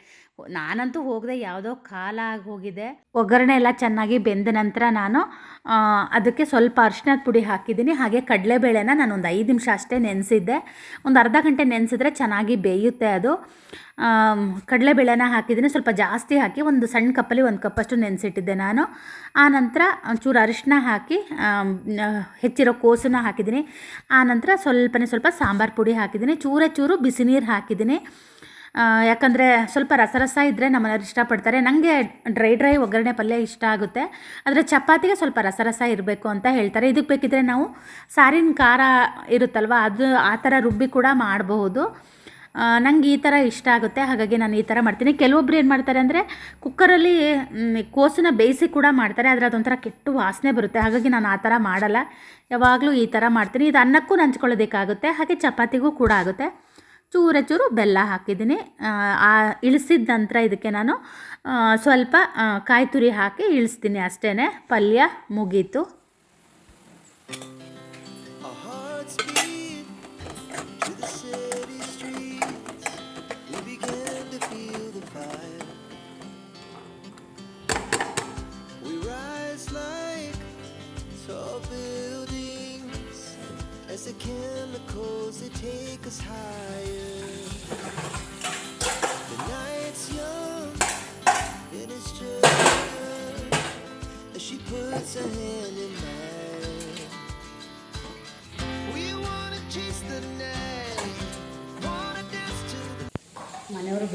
Speaker 1: ನಾನಂತೂ ಹೋಗದೆ ಯಾವುದೋ ಕಾಲ ಆಗಿ ಹೋಗಿದೆ. ಒಗ್ಗರಣೆ ಎಲ್ಲ ಚೆನ್ನಾಗಿ ಬೆಂದ ನಂತರ ನಾನು ಅದಕ್ಕೆ ಸ್ವಲ್ಪ ಅರಿಶಿನದ ಪುಡಿ ಹಾಕಿದ್ದೀನಿ. ಹಾಗೆ ಕಡಲೆಬೇಳೆನ ನಾನು ಒಂದು ಐದು ನಿಮಿಷ ಅಷ್ಟೇ ನೆನೆಸಿದ್ದೆ. ಒಂದು ಅರ್ಧ ಗಂಟೆ ನೆನೆಸಿದ್ರೆ ಚೆನ್ನಾಗಿ ಬೇಯುತ್ತೆ ಅದು. ಕಡಲೆಬೇಳೆನ ಹಾಕಿದ್ದೀನಿ. ಸ್ವಲ್ಪ ಜಾಸ್ತಿ ಹಾಕಿ ಒಂದು ಸಣ್ಣ ಕಪ್ಪಲ್ಲಿ ಒಂದು ಕಪ್ಪಷ್ಟು ನೆನೆಸಿಟ್ಟಿದ್ದೆ ನಾನು. ಆ ನಂತರ ಒಂಚೂರು ಅರಿಶಿನ ಹಾಕಿ ಹೆಚ್ಚಿರೋ ಕೋಸನ್ನ ಹಾಕಿದ್ದೀನಿ. ಆನಂತರ ನಂತರ ಸ್ವಲ್ಪನೇ ಸ್ವಲ್ಪ ಸಾಂಬಾರು ಪುಡಿ ಹಾಕಿದ್ದೀನಿ. ಚೂರೇ ಚೂರು ಬಿಸಿ ನೀರು ಹಾಕಿದ್ದೀನಿ. ಯಾಕಂದರೆ ಸ್ವಲ್ಪ ರಸರಸ ಇದ್ದರೆ ನಮ್ಮನೆಯವ್ರು ಇಷ್ಟಪಡ್ತಾರೆ. ನನಗೆ ಡ್ರೈ ಡ್ರೈ ಒಗ್ಗರಣೆ ಪಲ್ಯ ಇಷ್ಟ ಆಗುತ್ತೆ. ಆದರೆ ಚಪಾತಿಗೆ ಸ್ವಲ್ಪ ರಸರಸ ಇರಬೇಕು ಅಂತ ಹೇಳ್ತಾರೆ. ಇದಕ್ಕೆ ಬೇಕಿದ್ರೆ ನಾವು ಸಾರಿನ ಖಾರ ಇರುತ್ತಲ್ವ, ಅದು ಆ ಥರ ರುಬ್ಬಿ ಕೂಡ ಮಾಡಬಹುದು. ನಂಗೆ ಈ ಥರ ಇಷ್ಟ ಆಗುತ್ತೆ. ಹಾಗಾಗಿ ನಾನು ಈ ಥರ ಮಾಡ್ತೀನಿ. ಕೆಲವೊಬ್ರು ಏನು ಮಾಡ್ತಾರೆ ಅಂದರೆ ಕುಕ್ಕರಲ್ಲಿ ಕೋಸನ್ನ ಬೇಯಿಸಿ ಕೂಡ ಮಾಡ್ತಾರೆ. ಆದರೆ ಅದೊಂಥರ ಕೆಟ್ಟು ವಾಸನೆ ಬರುತ್ತೆ. ಹಾಗಾಗಿ ನಾನು ಆ ಥರ ಮಾಡಲ್ಲ. ಯಾವಾಗಲೂ ಈ ಥರ ಮಾಡ್ತೀನಿ. ಇದು ಅನ್ನಕ್ಕೂ ನಂಚ್ಕೊಳ್ಳೋದಕ್ಕಾಗುತ್ತೆ. ಹಾಗೆ ಚಪಾತಿಗೂ ಕೂಡ ಆಗುತ್ತೆ. ಚೂರ ಚೂರು ಬೆಲ್ಲ ಹಾಕಿದ್ದೀನಿ. ಆ, ಇಳಿಸಿದ ನಂತರ ಇದಕ್ಕೆ ನಾನು ಸ್ವಲ್ಪ ಕಾಯಿ ತುರಿ ಹಾಕಿ ಇಳಿಸ್ತೀನಿ ಅಷ್ಟೇ ಪಲ್ಯ ಮುಗೀತು.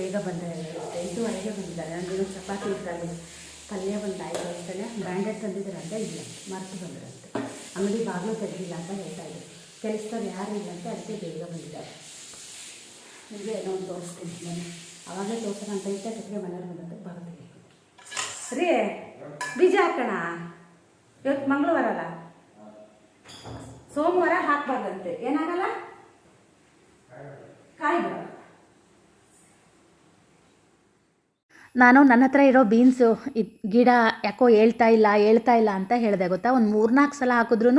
Speaker 1: ಬೇಗ ಬಂದರೆ ಇದುವರೆಗೆ ಬಂದಿದ್ದಾರೆ. ನನಗೆ ಚಪಾತಿ ಇದ್ದಲ್ಲಿ ಪಲ್ಯ ಒಂದು ಆಯಿತು ಅಂತಲೇ ಬ್ರ್ಯಾಂಡೆಡ್ ತಂದಿದ್ದಾರಂತೆ ಇಲ್ಲ. ಮರೆತು ಬಂದಿರಂತೆ. ಅಂಗಡಿ ಬಾಗಿಲು ತೆಗೆದಿಲ್ಲ ಅಂತ ಹೇಳ್ತಾ ಇದ್ರು. ಕೆಲಸದವ್ರು ಯಾರು ಇಲ್ಲ ಅಂತ ಅದಕ್ಕೆ ಬೇಗ ಬಂದಿದ್ದಾರೆ. ನಿಮಗೆ ಏನೋ ಒಂದು ತೋರಿಸ್ತೀನಿ. ನಾನು ಅವಾಗಲೇ ತೋರ್ಸೋಣ ಅಂತ ಇದ್ದೆ. ಕಟ್ಟಿಗೆ ಮನೆಯವ್ರು ಬಂದಂತೆ ಬರ್ತೀನಿ ರೀ, ಬೀಜ ಹಾಕೋಣ. ಇವತ್ತು ಮಂಗಳವಾರ ಅಲ್ಲ? ಸೋಮವಾರ ಹಾಕ್ಬಾರ್ದಂತೆ. ಏನಾಗಲ್ಲ? ಕಾಯಿ ಬರಲ್ಲ ನಾನು ನನ್ನ ಹತ್ರ ಇರೋ ಬೀನ್ಸು, ಇದು ಗಿಡ ಯಾಕೋ ಹೇಳ್ತಾ ಇಲ್ಲ ಹೇಳ್ತಾ ಇಲ್ಲ ಅಂತ ಹೇಳಿದೆ, ಗೊತ್ತಾ? ಒಂದು ಮೂರ್ನಾಲ್ಕು ಸಲ ಹಾಕಿದ್ರೂ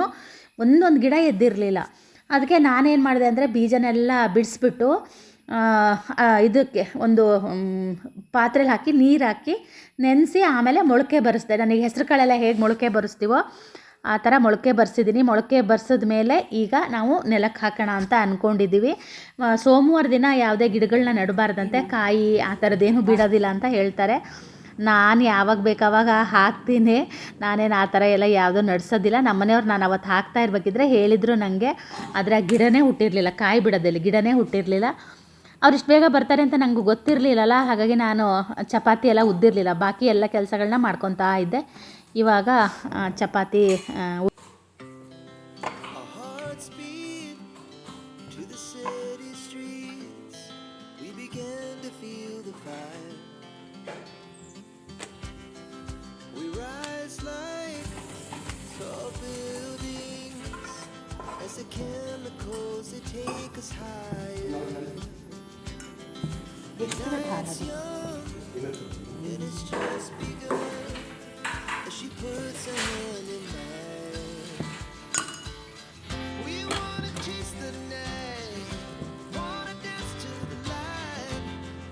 Speaker 1: ಒಂದೊಂದು ಗಿಡ ಎದ್ದಿರಲಿಲ್ಲ. ಅದಕ್ಕೆ ನಾನೇನು ಮಾಡಿದೆ ಅಂದರೆ ಬೀಜನೆಲ್ಲ ಬಿಡಿಸ್ಬಿಟ್ಟು ಇದಕ್ಕೆ ಒಂದು ಪಾತ್ರೆಲಿ ಹಾಕಿ ನೀರು ಹಾಕಿ ನೆನೆಸಿ ಆಮೇಲೆ ಮೊಳಕೆ ಬರೆಸ್ದೆ. ನನಗೆ ಹೆಸರು ಕಾಳೆಲ್ಲ ಹೇಗೆ ಮೊಳಕೆ ಬರಿಸ್ತೀವೋ ಆ ಥರ ಮೊಳಕೆ ಬರ್ಸಿದ್ದೀನಿ. ಮೊಳಕೆ ಬರ್ಸಿದ ಮೇಲೆ ಈಗ ನಾವು ನೆಲಕ್ಕೆ ಹಾಕೋಣ ಅಂತ ಅಂದ್ಕೊಂಡಿದ್ದೀವಿ ಸೋಮವಾರ ದಿನ ಯಾವುದೇ ಗಿಡಗಳನ್ನ ನೆಡಬಾರ್ದಂತೆ. ಕಾಯಿ ಆ ಥರದ್ದೇನು ಬಿಡೋದಿಲ್ಲ ಅಂತ ಹೇಳ್ತಾರೆ. ನಾನು ಯಾವಾಗ ಬೇಕಾವಾಗ ಹಾಕ್ತೀನಿ. ನಾನೇನು ಆ ಥರ ಎಲ್ಲ ಯಾವುದೂ ನಡೆಸೋದಿಲ್ಲ. ನಮ್ಮನೆಯವ್ರು ನಾನು ಅವತ್ತು ಹಾಕ್ತಾ ಇರಬೇಕಿದ್ರೆ ಹೇಳಿದರು ನನಗೆ ಆದರೆ ಆ ಗಿಡನೇ ಹುಟ್ಟಿರಲಿಲ್ಲ. ಕಾಯಿ ಬಿಡೋದಿಲ್ಲ. ಗಿಡನೇ ಹುಟ್ಟಿರಲಿಲ್ಲ. ಅವ್ರು ಇಷ್ಟು ಬೇಗ ಬರ್ತಾರೆ ಅಂತ ನನಗೂ ಗೊತ್ತಿರಲಿಲ್ಲಲ್ಲ. ಹಾಗಾಗಿ ನಾನು ಚಪಾತಿ ಎಲ್ಲ ಉದ್ದಿರಲಿಲ್ಲ. ಬಾಕಿ ಎಲ್ಲ ಕೆಲಸಗಳನ್ನ ಮಾಡ್ಕೊತಾ ಇದ್ದೆ. ಇವಾಗ ಆ, ಚಪಾತಿ ಆ,
Speaker 2: she puts her hand in mine. We wanna chase the night, wanna dance to the light.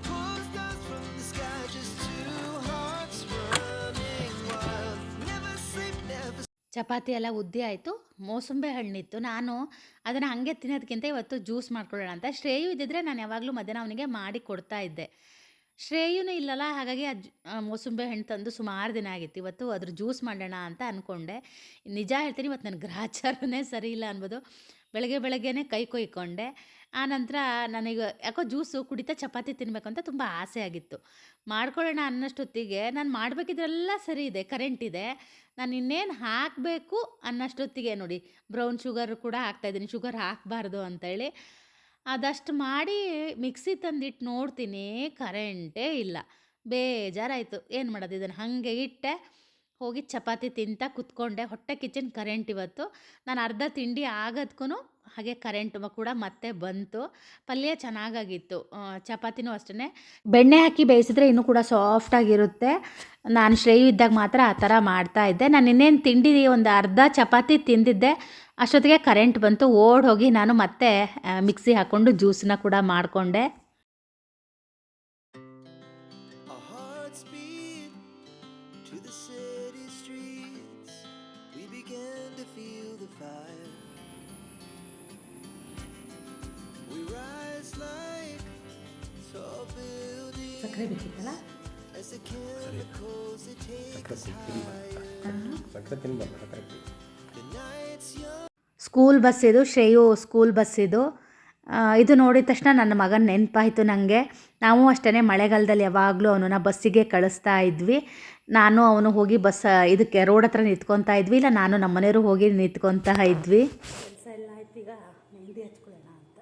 Speaker 2: Pull stars from the sky, just two hearts running wild. Never sleep, never
Speaker 1: chapati ಎಲ್ಲ ಉದ್ದಿ ಆಯಿತು ಮೋಸಂಬೆ ಹಣ್ಣಿತ್ತು ನಾನು ಅದನ್ನು ಹಾಗೆ ತಿನ್ನೋದಕ್ಕಿಂತ ಇವತ್ತು ಜ್ಯೂಸ್ ಮಾಡ್ಕೊಳ್ಳೋಣ ಅಂತ ಶ್ರೇಯು ಇದ್ದಿದ್ರೆ ನಾನು ಯಾವಾಗಲೂ ಮಧ್ಯಾಹ್ನ ಅವನಿಗೆ ಮಾಡಿ ಕೊಡ್ತಾ ಇದ್ದೆ ಶ್ರೇಯುನೂ ಇಲ್ಲಲ್ಲ, ಹಾಗಾಗಿ ಆ ಮೋಸುಂಬೆ ಹಣ್ಣು ತಂದು ಸುಮಾರು ದಿನ ಆಗಿತ್ತು. ಇವತ್ತು ಅದ್ರ ಜ್ಯೂಸ್ ಮಾಡೋಣ ಅಂತ ಅಂದ್ಕೊಂಡೆ ನಿಜ ಹೇಳ್ತೀನಿ, ಇವತ್ತು ನನ್ನ ಗ್ರಾಚಾರನೇ ಸರಿ ಇಲ್ಲ ಅನ್ಬೋದು. ಬೆಳಗ್ಗೆ ಬೆಳಗ್ಗೆನೇ ಕೈ ಕೊಯ್ಕೊಂಡೆ. ಆನಂತರ ನನಗೆ ಯಾಕೋ ಜ್ಯೂಸು, ಕುಡಿತಾ ಚಪಾತಿ ತಿನ್ನಬೇಕು ಅಂತ ತುಂಬ ಆಸೆ ಆಗಿತ್ತು. ಮಾಡ್ಕೊಳ್ಳೋಣ ಅನ್ನೋಷ್ಟೊತ್ತಿಗೆ ನಾನು ಮಾಡಬೇಕಿದ್ರೆಲ್ಲ ಸರಿ ಇದೆ, ಕರೆಂಟ್ ಇದೆ. ನಾನು ಇನ್ನೇನು ಹಾಕಬೇಕು ಅನ್ನೋಷ್ಟೊತ್ತಿಗೆ ನೋಡಿ, ಬ್ರೌನ್ ಶುಗರ್ ಕೂಡ ಹಾಕ್ತಾಯಿದ್ದೀನಿ ಶುಗರ್ ಹಾಕಬಾರ್ದು ಅಂತೇಳಿ ಅದಷ್ಟು ಮಾಡಿ ಮಿಕ್ಸಿ ತಂದಿಟ್ಟು ನೋಡ್ತೀನಿ, ಕರೆಂಟೇ ಇಲ್ಲ. ಬೇಜಾರಾಯಿತು. ಏನು ಮಾಡೋದು? ಇದನ್ನು ಹಾಗೆ ಇಟ್ಟೆ, ಹೋಗಿ ಚಪಾತಿ ತಿಂತಾ ಕುತ್ಕೊಂಡೆ. ಹೊಟ್ಟೆ ಕಿಚನ್ ಕರೆಂಟ್ ಇವತ್ತು. ನಾನು ಅರ್ಧ ತಿಂಡಿ ಆಗೋದ್ಕೂ ಹಾಗೆ ಕರೆಂಟ್ ಕೂಡ ಮತ್ತೆ ಬಂತು. ಪಲ್ಯ ಚೆನ್ನಾಗಾಗಿತ್ತು. ಚಪಾತಿನೂ ಅಷ್ಟೇ ಬೆಣ್ಣೆ ಹಾಕಿ ಬೇಯಿಸಿದ್ರೆ ಇನ್ನೂ ಕೂಡ ಸಾಫ್ಟಾಗಿರುತ್ತೆ ನಾನು ಶ್ರೇಯು ಇದ್ದಾಗ ಮಾತ್ರ ಆ ಥರ ಮಾಡ್ತಾ ಇದ್ದೆ. ನಾನು ಇನ್ನೇನು ತಿಂಡಿ ಒಂದು ಅರ್ಧ ಚಪಾತಿ ತಿಂದಿದ್ದೆ. ಅಷ್ಟೊತ್ತಿಗೆ ಕರೆಂಟ್ ಬಂತು ಓಡ್ ಹೋಗಿ ನಾನು ಮತ್ತೆ ಮಿಕ್ಸಿ ಹಾಕೊಂಡು ಜ್ಯೂಸ್ನ ಕೂಡ ಮಾಡಿಕೊಂಡೆ. ಸಕ್ಕರೆ
Speaker 2: ಬಿಟ್ಟಿದ್ದಲ್ಲ
Speaker 3: ಸಕ್ಕರೆ ತಿನ್ಬಾರ್ದು
Speaker 2: ಸಕ್ಕರೆ ತಿನ್ಬಾರ್ದು ಸಕ್ಕರೆ
Speaker 1: ಸ್ಕೂಲ್ ಬಸ್ ಇದು, ಶ್ರೇಯು ಸ್ಕೂಲ್ ಬಸ್ ಇದು. ಇದು ನೋಡಿದ ತಕ್ಷಣ ನನ್ನ ಮಗನ ನೆನಪಾಯಿತು ನನಗೆ ನಾವು ಅಷ್ಟೇ ಮಳೆಗಾಲದಲ್ಲಿ ಯಾವಾಗಲೂ ಅವನನ್ನ ಬಸ್ಸಿಗೆ ಕಳಿಸ್ತಾ ಇದ್ವಿ. ನಾನು ಅವನು ಹೋಗಿ ಬಸ್ ಇದಕ್ಕೆ ರೋಡ್ ಹತ್ರ ನಿಂತ್ಕೊತಾ ಇದ್ವಿ. ಇಲ್ಲ, ನಾನು ನಮ್ಮ ಮನೆಯವರು ಹೋಗಿ ನಿಂತ್ಕೊತಾ ಇದ್ವಿ. ಕೆಲಸ ಎಲ್ಲ ಆಯ್ತು, ಈಗ ಮೆಹಂದಿ ಹಚ್ಕೊಳ್ಳೋಣ ಅಂತ.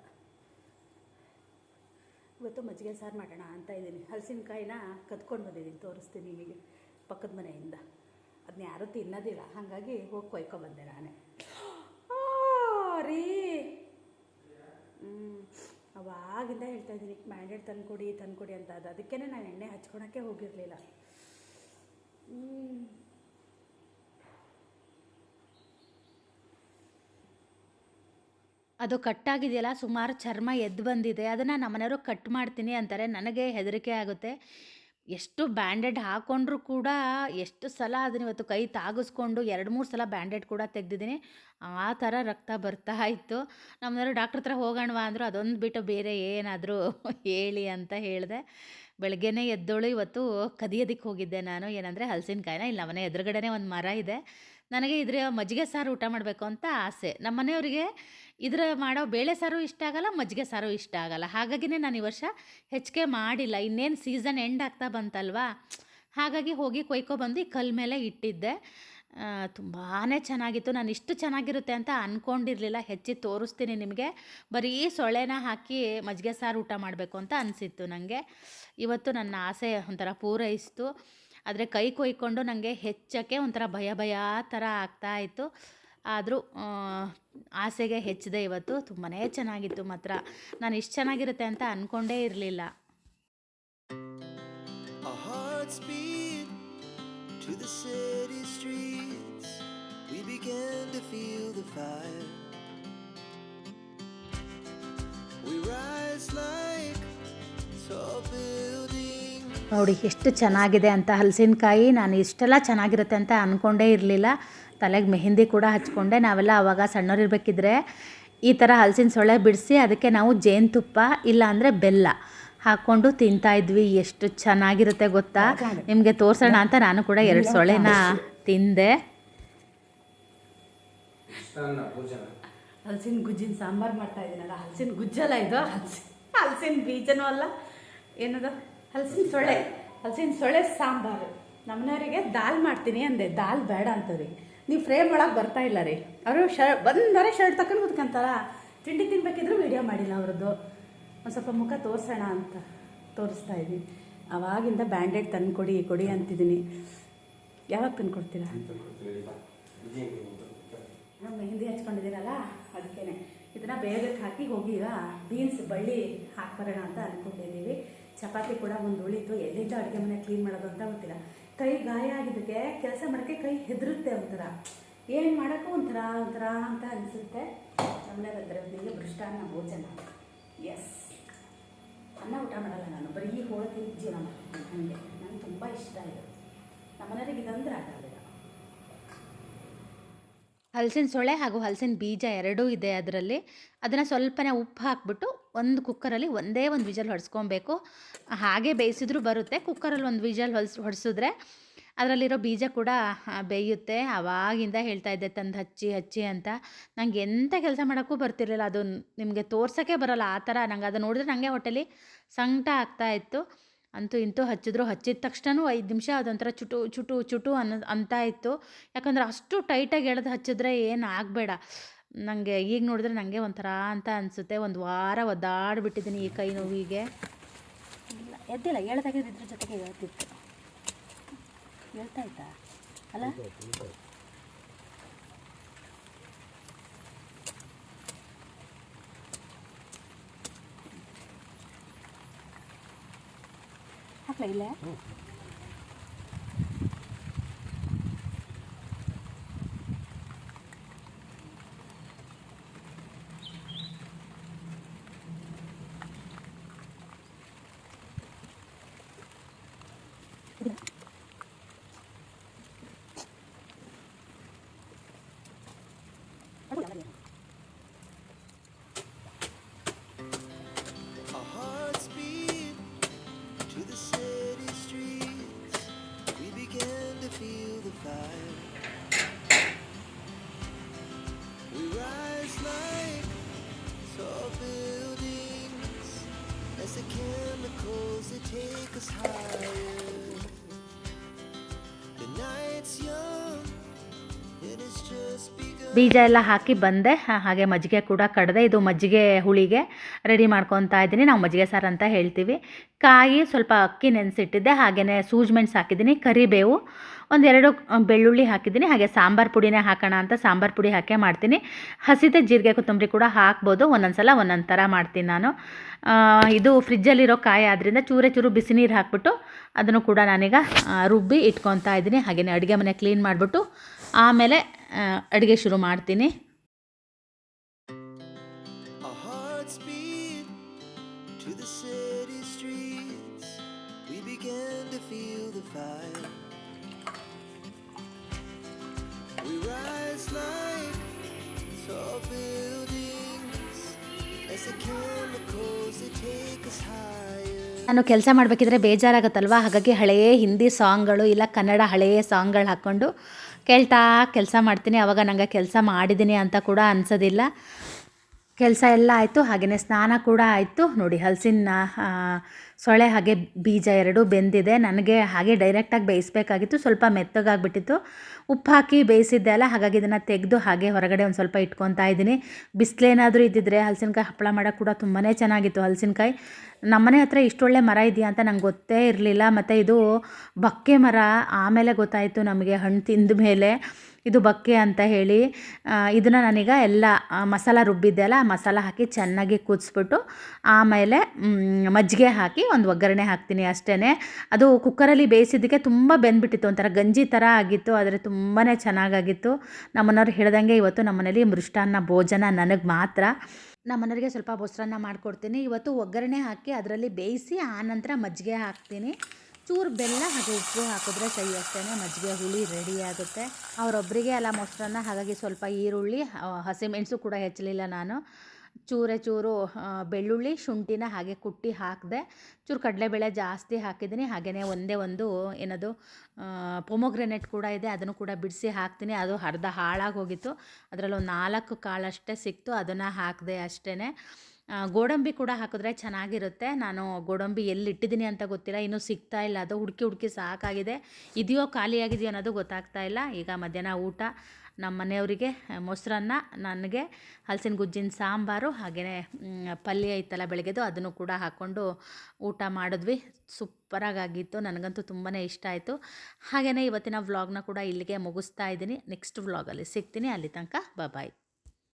Speaker 1: ಇವತ್ತು ಮಜ್ಜಿಗೆ ಸಾರು ಮಾಡೋಣ ಅಂತ ಇದ್ದೀನಿ. ಹಲಸಿನಕಾಯಿನ ಕದ್ಕೊಂಡು ಬಂದಿದ್ದೀನಿ, ತೋರಿಸ್ತೀನಿ ನಿಮಗೆ ಪಕ್ಕದ ಮನೆಯಿಂದ. ಅದನ್ನ ಯಾರೂ ತಿನ್ನೋದಿಲ್ಲ. ಹಾಗಾಗಿ ಹೋಗಿ ಕೊಯ್ಕೊಬಂದೆ ನಾನೇ. ರೀ. ಅವಾಗಿಂದ ಹೇಳ್ತಾ ಇದ್ದೀನಿ ಮ್ಯಾಂಡೇಟ್ ತಂದ್ಕೊಡಿ ತಂದ್ಕೊಡಿ ಅಂತ. ಅದು ಅದಕ್ಕೇ ನಾನು ಎಣ್ಣೆ ಹಚ್ಕೊಳಕ್ಕೆ ಹೋಗಿರಲಿಲ್ಲ. ಅದು ಕಟ್ಟಾಗಿದೆಯಲ್ಲ ಸುಮಾರು ಚರ್ಮ ಎದ್ದು ಬಂದಿದೆ. ಅದನ್ನು ನಮ್ಮನೆಯವರು ಕಟ್ ಮಾಡ್ತೀನಿ ಅಂತಾರೆ. ನನಗೆ ಹೆದರಿಕೆ ಆಗುತ್ತೆ. ಎಷ್ಟು ಬ್ಯಾಂಡೆಡ್ ಹಾಕ್ಕೊಂಡ್ರೂ ಕೂಡ ಎಷ್ಟು ಸಲ ಅದನ್ನ ಇವತ್ತು ಕೈ ತಾಗಿಸ್ಕೊಂಡು ಎರಡು ಮೂರು ಸಲ ಬ್ಯಾಂಡೆಡ್ ಕೂಡ ತೆಗ್ದಿದ್ದೀನಿ. ಆ ಥರ ರಕ್ತ ಬರ್ತಾ ಇತ್ತು. ನಮ್ಮನೆಯವರು ಡಾಕ್ಟ್ರ್ ಹತ್ರ ಹೋಗೋಣವಾ ಅಂದರು, ಅದೊಂದು ಬಿಟ್ಟು ಬೇರೆ ಏನಾದರೂ ಹೇಳಿ ಅಂತ ಹೇಳಿದೆ. ಬೆಳಗ್ಗೆನೇ ಎದ್ದೋಳು, ಇವತ್ತು ಕದಿಯೋದಕ್ಕೆ ಹೋಗಿದ್ದೆ ನಾನು. ಏನಂದರೆ ಹಲಸಿನಕಾಯಿನ. ಇಲ್ಲಿ ನಮ್ಮನೆ ಎದುರುಗಡೆನೇ ಒಂದು ಮರ ಇದೆ. ನನಗೆ ಇದ್ರೆ ಮಜ್ಜಿಗೆ ಸಾರು ಊಟ ಮಾಡಬೇಕು ಅಂತ ಆಸೆ. ನಮ್ಮ ಮನೆಯವರಿಗೆ ಇದ್ರ ಮಾಡೋ ಬೇಳೆ ಸಾರು ಇಷ್ಟ ಆಗಲ್ಲ, ಮಜ್ಜಿಗೆ ಸಾರು ಇಷ್ಟ ಆಗಲ್ಲ. ಹಾಗಾಗಿನೇ ನಾನು ಈ ವರ್ಷ ಹೆಚ್ಚಿಗೆ ಮಾಡಿಲ್ಲ. ಇನ್ನೇನು ಸೀಸನ್ ಎಂಡ್ ಆಗ್ತಾ ಬಂತಲ್ವಾ? ಹಾಗಾಗಿ ಹೋಗಿ ಕೊಯ್ಕೊಬಂದು ಈ ಕಲ್ ಮೇಲೆ ಇಟ್ಟಿದ್ದೆ. ತುಂಬಾ ಚೆನ್ನಾಗಿತ್ತು. ನಾನು ಇಷ್ಟು ಚೆನ್ನಾಗಿರುತ್ತೆ ಅಂತ ಅಂದ್ಕೊಂಡಿರಲಿಲ್ಲ ಹೆಚ್ಚಿ ತೋರಿಸ್ತೀನಿ ನಿಮಗೆ. ಬರೀ ಸೊಳ್ಳೆನ ಹಾಕಿ ಮಜ್ಜಿಗೆ ಸಾರು ಊಟ ಮಾಡಬೇಕು ಅಂತ ಅನಿಸಿತ್ತು ನನಗೆ ಇವತ್ತು ನನ್ನ ಆಸೆ ಒಂಥರ ಪೂರೈಸಿತು. ಆದರೆ ಕೈ ಕೊಯ್ಕೊಂಡು ನನಗೆ ಹೆಚ್ಚಕ್ಕೆ ಒಂಥರ ಭಯ ಭಯ ಥರ ಆಗ್ತಾ ಇತ್ತು. ಆದರೂ ಆಸೆಗೆ ಹೆಚ್ಚಿದೆ ಇವತ್ತು. ತುಂಬಾ ಚೆನ್ನಾಗಿತ್ತು. ಮಾತ್ರ ನಾನು ಇಷ್ಟು ಚೆನ್ನಾಗಿರುತ್ತೆ ಅಂತ ಅಂದ್ಕೊಂಡೇ ಇರಲಿಲ್ಲ. ನೋಡಿ ಎಷ್ಟು ಚೆನ್ನಾಗಿದೆ ಅಂತ ಹಲಸಿನಕಾಯಿ. ನಾನು ಇಷ್ಟೆಲ್ಲ ಚೆನ್ನಾಗಿರುತ್ತೆ ಅಂತ ಅಂದ್ಕೊಂಡೇ ಇರಲಿಲ್ಲ. ತಲೆಗೆ ಮೆಹಂದಿ ಕೂಡ ಹಚ್ಕೊಂಡೆ. ನಾವೆಲ್ಲ ಅವಾಗ ಸಣ್ಣವರಿರ್ಬೇಕಿದ್ರೆ ಈ ಥರ ಹಲಸಿನ ಸೊಳ್ಳೆ ಬಿಡಿಸಿ ಅದಕ್ಕೆ ನಾವು ಜೇನುತುಪ್ಪ ಇಲ್ಲ ಅಂದರೆ ಬೆಲ್ಲ ಹಾಕ್ಕೊಂಡು ತಿಂತಾ ಇದ್ವಿ. ಎಷ್ಟು ಚೆನ್ನಾಗಿರುತ್ತೆ ಗೊತ್ತಾ? ನಿಮಗೆ ತೋರಿಸೋಣ ಅಂತ ನಾನು ಕೂಡ ಎರಡು ಸೊಳ್ಳೆನ ತಿಂದೆ. ಹಲಸಿನ ಗುಜ್ಜಿನ ಸಾಂಬಾರು ಮಾಡ್ತಾ ಇದ್ದೀನಲ್ಲ ಹಲಸಿನ ಗುಜ್ಜಲ್ಲ ಇದು? ಹಲಸಿನ ಹಲಸಿನ ಬೀಜನೂ ಅಲ್ಲ. ಏನದು? ಹಲಸಿನ ಸೊಳ್ಳೆ. ಹಲಸಿನ ಸೊಳ್ಳೆ ಸಾಂಬಾರು. ನಮ್ಮನೆಯವರಿಗೆ ದಾಲ್ ಮಾಡ್ತೀನಿ ಅಂದೆ. ದಾಲ್ ಬೇಡ ಅಂತವ್ರಿ ನೀವು ಫ್ರೇಮ್ ಒಳಗೆ ಬರ್ತಾ ಇಲ್ಲ ರೀ. ಅವರು ಶರ್ಟ್ ಬಂದರೆ ಶರ್ಟ್ ತಕೊಂಡು ಕುತ್ಕೊಂತಾರ. ತಿಂಡಿ ತಿನ್ಬೇಕಿದ್ರು ವೀಡಿಯೋ ಮಾಡಿಲ್ಲ ಅವ್ರದ್ದು. ಒಂದು ಸ್ವಲ್ಪ ಮುಖ ತೋರಿಸೋಣ ಅಂತ ತೋರಿಸ್ತಾ ಇದ್ದೀನಿ ಅವಾಗಿಂದ ಬ್ಯಾಂಡೇಡ್ ತಂದು ಕೊಡಿ ಕೊಡಿ ಅಂತಿದ್ದೀನಿ. ಯಾವಾಗ ತಂದು ಕೊಡ್ತೀರಾ ಮೆಹಂದಿ ಹಚ್ಕೊಂಡಿದ್ದೀರಲ್ಲ ಅದಕ್ಕೇ ಇದನ್ನ ಬೇಗಕ್ಕೆ ಹಾಕಿ ಹೋಗಿ ಬೀನ್ಸ್ ಬಳ್ಳಿ ಹಾಕ್ಬರೋಣ ಅಂತ ಅಂದ್ಕೊಂಡಿದ್ದೀವಿ ಚಪಾತಿ ಕೂಡ ಒಂದು ಉಳಿತು. ಎಲ್ಲಿಂದ ಅಡುಗೆ ಮನೆ ಕ್ಲೀನ್ ಮಾಡೋದು ಅಂತ ಗೊತ್ತಿಲ್ಲ. ಕೈ ಗಾಯ ಆಗಿದ್ದಕ್ಕೆ ಕೆಲಸ ಮಾಡೋಕ್ಕೆ ಕೈ ಹೆದರುತ್ತೆ ಒಂಥರ. ಏನು ಮಾಡೋಕ್ಕೂ ಒಂಥರ ಒಂಥರ ಅಂತ ಅನಿಸುತ್ತೆ. ಆಮೇಲೆ ಬಂದರೆ ಒಂದಿಗೆ ಭೋಜನ. ಎಸ್ ಅನ್ನ ಊಟ ಮಾಡಲ್ಲ ನಾನು, ಬರೀ ಹೋಳಿಗೆ ಜೀವನ ಮಾಡ್ತೀನಿ ನನಗೆ ನನಗೆ ತುಂಬ ಇಷ್ಟ ಇದೆ. ನಮ್ಮನೆಯವ್ರಿಗೆ ಇದಂದ್ರೆ ಆಟ ಆಡಲ್ಲ ಹಲಸಿನ ಸೊಳೆ ಹಾಗೂ ಹಲಸಿನ ಬೀಜ ಎರಡೂ ಇದೆ ಅದರಲ್ಲಿ. ಅದನ್ನು ಸ್ವಲ್ಪನೇ ಉಪ್ಪು ಹಾಕ್ಬಿಟ್ಟು ಒಂದು ಕುಕ್ಕರಲ್ಲಿ ಒಂದೇ ಒಂದು ವಿಜಲ್ ಹೊಡೆಸ್ಕೊಬೇಕು. ಹಾಗೆ ಬೇಯಿಸಿದ್ರೂ ಬರುತ್ತೆ. ಕುಕ್ಕರಲ್ಲಿ ಒಂದು ವಿಜಲ್ ಹೊಲ್ಸ್, ಹೊಡೆಸಿದ್ರೆ ಅದರಲ್ಲಿರೋ ಬೀಜ ಕೂಡ ಬೇಯುತ್ತೆ. ಆವಾಗಿಂದ ಹೇಳ್ತಾ ಇದ್ದೆ, ತಂದು ಹಚ್ಚಿ ಹಚ್ಚಿ ಅಂತ. ನಂಗೆ ಎಂಥ ಕೆಲಸ ಮಾಡೋಕ್ಕೂ ಬರ್ತಿರಲಿಲ್ಲ. ಅದು ನಿಮಗೆ ತೋರ್ಸೋಕ್ಕೆ ಬರೋಲ್ಲ. ಆ ಥರ ನಂಗೆ ಅದು ನೋಡಿದ್ರೆ ನನಗೆ ಹೊಟ್ಟೆಲಿ ಸಂಕಟ ಆಗ್ತಾ ಇತ್ತು. ಅಂತೂ ಇಂತೂ ಹಚ್ಚಿದ್ರು. ಹಚ್ಚಿದ ತಕ್ಷಣ ಐದು ನಿಮಿಷ ಅದೊಂಥರ ಚುಟು ಚುಟು ಚುಟು ಅನ್ನೋ ಅಂತ ಇತ್ತು. ಯಾಕಂದ್ರೆ ಅಷ್ಟು ಟೈಟಾಗಿ ಎಳೆದು ಹಚ್ಚಿದ್ರೆ ಏನು ಆಗಬೇಡ. ನನಗೆ ಈಗ ನೋಡಿದ್ರೆ ನನಗೆ ಒಂಥರ ಅಂತ ಅನಿಸುತ್ತೆ. ಒಂದು ವಾರ ಒದ್ದಾಡ್ಬಿಟ್ಟಿದ್ದೀನಿ ಈ ಕೈ ನೋವಿಗೆ. ಇಲ್ಲ ಎದ್ದಿಲ್ಲ. ಹೇಳ್ದಾಗಿದ್ದು ಇದ್ರ ಜೊತೆಗೆ ಹೇಳ್ತಿತ್ತು ಹೇಳ್ತಾ ಇತ್ತಾ ಅಲ್ಲ?
Speaker 2: เลยแล้ว
Speaker 1: ಬೀಜ ಎಲ್ಲ ಹಾಕಿ ಬಂದೆ. ಹಾಗೆ ಮಜ್ಜಿಗೆ ಕೂಡ ಕಡ್ದೆ. ಇದು ಮಜ್ಜಿಗೆ ಹುಳಿಗೆ ರೆಡಿ ಮಾಡ್ಕೊತಾ ಇದ್ದೀನಿ. ನಾವು ಮಜ್ಜಿಗೆ ಸಾರು ಅಂತ ಹೇಳ್ತೀವಿ. ಕಾಯಿ ಸ್ವಲ್ಪ ಅಕ್ಕಿ ನೆನೆಸಿಟ್ಟಿದ್ದೆ. ಹಾಗೆಯೇ ಸೂಜ್ ಮೆಣ್ಸು ಹಾಕಿದ್ದೀನಿ, ಕರಿಬೇವು. ಒಂದೆರಡು ಬೆಳ್ಳುಳ್ಳಿ ಹಾಕಿದ್ದೀನಿ. ಹಾಗೆ ಸಾಂಬಾರು ಪುಡಿನೇ ಹಾಕೋಣ ಅಂತ ಸಾಂಬಾರು ಪುಡಿ ಹಾಕೇ ಮಾಡ್ತೀನಿ. ಹಸಿದೆ ಜೀರಿಗೆ ಕೊತ್ತಂಬರಿ ಕೂಡ ಹಾಕ್ಬೋದು. ಒಂದೊಂದು ಸಲ ಒಂದೊಂದು ಥರ ಮಾಡ್ತೀನಿ ನಾನು. ಇದು ಫ್ರಿಜ್ಜಲ್ಲಿರೋ ಕಾಯಿ ಆದ್ದರಿಂದ ಚೂರೇ ಚೂರು ಬಿಸಿ ನೀರು ಹಾಕ್ಬಿಟ್ಟು ಅದನ್ನು ಕೂಡ ನಾನೀಗ ರುಬ್ಬಿ ಇಟ್ಕೊತಾ ಇದ್ದೀನಿ. ಹಾಗೆಯೇ ಅಡುಗೆ ಮನೆ ಕ್ಲೀನ್ ಮಾಡಿಬಿಟ್ಟು ಆಮೇಲೆ ಅಡುಗೆ ಶುರು ಮಾಡ್ತೀನಿ. ನಾನು ಕೆಲಸ ಮಾಡಬೇಕಿದ್ರೆ ಬೇಜಾರಾಗುತ್ತಲ್ವ ಹಾಗಾಗಿ ಹಳೆಯ ಹಿಂದಿ ಸಾಂಗ್ಗಳು ಇಲ್ಲ ಕನ್ನಡ ಹಳೆಯ ಸಾಂಗ್ಗಳು ಹಾಕ್ಕೊಂಡು ಕೇಳ್ತಾ ಕೆಲಸ ಮಾಡ್ತೀನಿ ಆವಾಗ ನನಗೆ ಕೆಲಸ ಮಾಡಿದ್ದೀನಿ ಅಂತ ಕೂಡ ಅನ್ಸೋದಿಲ್ಲ. ಕೆಲಸ ಎಲ್ಲ ಆಯಿತು ಹಾಗೆಯೇ ಸ್ನಾನ ಕೂಡ ಆಯಿತು. ನೋಡಿ, ಹಲಸಿನ ಆ, ಸೊಳ್ಳೆ ಹಾಗೆ ಬೀಜ ಎರಡು ಬೆಂದಿದೆ. ನನಗೆ ಹಾಗೆ ಡೈರೆಕ್ಟಾಗಿ ಬೇಯಿಸಬೇಕಾಗಿತ್ತು. ಸ್ವಲ್ಪ ಮೆತ್ತಗಾಗ್ಬಿಟ್ಟಿತ್ತು. ಉಪ್ಪು ಹಾಕಿ ಬೇಯಿಸಿದ್ದೆ ಅಲ್ಲ ಹಾಗಾಗಿ ಇದನ್ನು ತೆಗೆದು ಹಾಗೆ ಹೊರಗಡೆ ಒಂದು ಸ್ವಲ್ಪ ಇಟ್ಕೊತಾ ಇದ್ದೀನಿ. ಬಿಸಿಲೇನಾದರೂ ಇದ್ದಿದ್ರೆ ಹಲಸಿನಕಾಯಿ ಹಪ್ಪಳ ಮಾಡೋಕ್ಕೆ ಕೂಡ ತುಂಬಾ ಚೆನ್ನಾಗಿತ್ತು ಹಲಸಿನಕಾಯಿ. ನಮ್ಮನೆ ಹತ್ರ ಇಷ್ಟೊಳ್ಳೆ ಮರ ಇದೆಯಾ ಅಂತ ನಂಗೆ ಗೊತ್ತೇ ಇರಲಿಲ್ಲ. ಮತ್ತು ಇದು ಬಕ್ಕೆ ಮರ ಆಮೇಲೆ ಗೊತ್ತಾಯಿತು ನಮಗೆ ಹಣ್ಣು ತಿಂದ ಮೇಲೆ ಇದು ಬಕ್ಕೆ ಅಂತ ಹೇಳಿ ಇದನ್ನು ನಾನೀಗ ಎಲ್ಲ ಮಸಾಲ ರುಬ್ಬಿದ್ದೆ ಅಲ್ಲ ಮಸಾಲ ಹಾಕಿ ಚೆನ್ನಾಗಿ ಕುದಿಸ್ಬಿಟ್ಟು, ಆಮೇಲೆ ಮಜ್ಜಿಗೆ ಹಾಕಿ ಒಂದು ಒಗ್ಗರಣೆ ಹಾಕ್ತೀನಿ ಅಷ್ಟೇ ಅದು ಕುಕ್ಕರಲ್ಲಿ ಬೇಯಿಸಿದ್ದಕ್ಕೆ ತುಂಬ ಬೆಂದ್ಬಿಟ್ಟಿತ್ತು, ಒಂಥರ ಗಂಜಿ ಥರ ಆಗಿತ್ತು, ಆದರೆ ತುಂಬಾ ಚೆನ್ನಾಗಾಗಿತ್ತು. ನಮ್ಮನೆಯವ್ರು ಹೇಳ್ದಂಗೆ ಇವತ್ತು ನಮ್ಮನೇಲಿ ಮೃಷ್ಟಾನ್ನ ಭೋಜನ ನನಗೆ ಮಾತ್ರ. ನಮ್ಮನೆಯವರಿಗೆ ಸ್ವಲ್ಪ ಮೊಸರನ್ನ ಮಾಡಿಕೊಡ್ತೀನಿ. ಇವತ್ತು ಒಗ್ಗರಣೆ ಹಾಕಿ ಅದರಲ್ಲಿ ಬೇಯಿಸಿ ಆನಂತರ ಮಜ್ಜಿಗೆ ಹಾಕ್ತೀನಿ. ಚೂರು ಬೆಲ್ಲ ಹಾಗೆ ಉಪ್ಪು ಹಾಕಿದ್ರೆ ಸೈ ಅಷ್ಟೇ ಮಜ್ಜಿಗೆ ಹುಳಿ ರೆಡಿ ಆಗುತ್ತೆ. ಅವರೊಬ್ಬರಿಗೆ ಅಲ್ಲ ಮೊಸರನ್ನ ಹಾಗಾಗಿ ಸ್ವಲ್ಪ ಈರುಳ್ಳಿ ಹಸಿಮೆಣಸು ಕೂಡ ಹೆಚ್ಚಲಿಲ್ಲ ನಾನು. ಚೂರೆ ಚೂರು ಬೆಳ್ಳುಳ್ಳಿ, ಶುಂಠಿನ ಹಾಗೆ ಕುಟ್ಟಿ ಹಾಕಿದೆ, ಚೂರು ಕಡಲೆಬೇಳೆ ಜಾಸ್ತಿ ಹಾಕಿದ್ದೀನಿ. ಹಾಗೆಯೇ ಒಂದೇ ಒಂದು, ಏನದು ಪೊಮೊಗ್ರೆನೆಟ್ ಕೂಡ ಇದೆ. ಅದನ್ನು ಕೂಡ ಬಿಡಿಸಿ ಹಾಕ್ತೀನಿ. ಅದು ಅರ್ಧ ಹಾಳಾಗಿ ಹೋಗಿತ್ತು. ಅದರಲ್ಲಿ ಒಂದು ನಾಲ್ಕು ಕಾಳಷ್ಟೇ ಸಿಕ್ತು. ಅದನ್ನು ಹಾಕಿದೆ ಅಷ್ಟೇ ಗೋಡಂಬಿ ಕೂಡ ಹಾಕಿದ್ರೆ ಚೆನ್ನಾಗಿರುತ್ತೆ. ನಾನು ಗೋಡಂಬಿ ಎಲ್ಲಿ ಇಟ್ಟಿದ್ದೀನಿ ಅಂತ ಗೊತ್ತಿಲ್ಲ. ಇನ್ನೂ ಸಿಗ್ತಾ ಇಲ್ಲ. ಅದು ಹುಡುಕಿ ಹುಡುಕಿ ಸಾಕಾಗಿದೆ. ಇದೆಯೋ ಖಾಲಿಯಾಗಿದೆಯೋ ಅನ್ನೋದು ಗೊತ್ತಾಗ್ತಾ ಇಲ್ಲ. ಈಗ ಮಧ್ಯಾಹ್ನ ಊಟ ನಮ್ಮ ಮನೆಯವರಿಗೆ, ಮೊಸರನ್ನ, ನನಗೆ, ಹಲಸಿನ ಗುಜ್ಜಿನ ಸಾಂಬಾರು, ಹಾಗೆಯೇ ಪಲ್ಯ ಇತ್ತಲ್ಲ ಬೆಳಗ್ಗೆದು ಅದನ್ನು ಕೂಡ ಹಾಕ್ಕೊಂಡು ಊಟ ಮಾಡಿದ್ವಿ. ಸೂಪರಾಗಿತ್ತು ನನಗಂತೂ ತುಂಬಾ ಇಷ್ಟ ಆಯಿತು. ಹಾಗೆಯೇ ಇವತ್ತಿನ ವ್ಲಾಗ್ನ ಕೂಡ ಇಲ್ಲಿಗೆ ಮುಗಿಸ್ತಾ ಇದ್ದೀನಿ. ನೆಕ್ಸ್ಟ್ ವ್ಲಾಗಲ್ಲಿ ಸಿಗ್ತೀನಿ. ಅಲ್ಲಿ ತನಕ ಬಾಯ್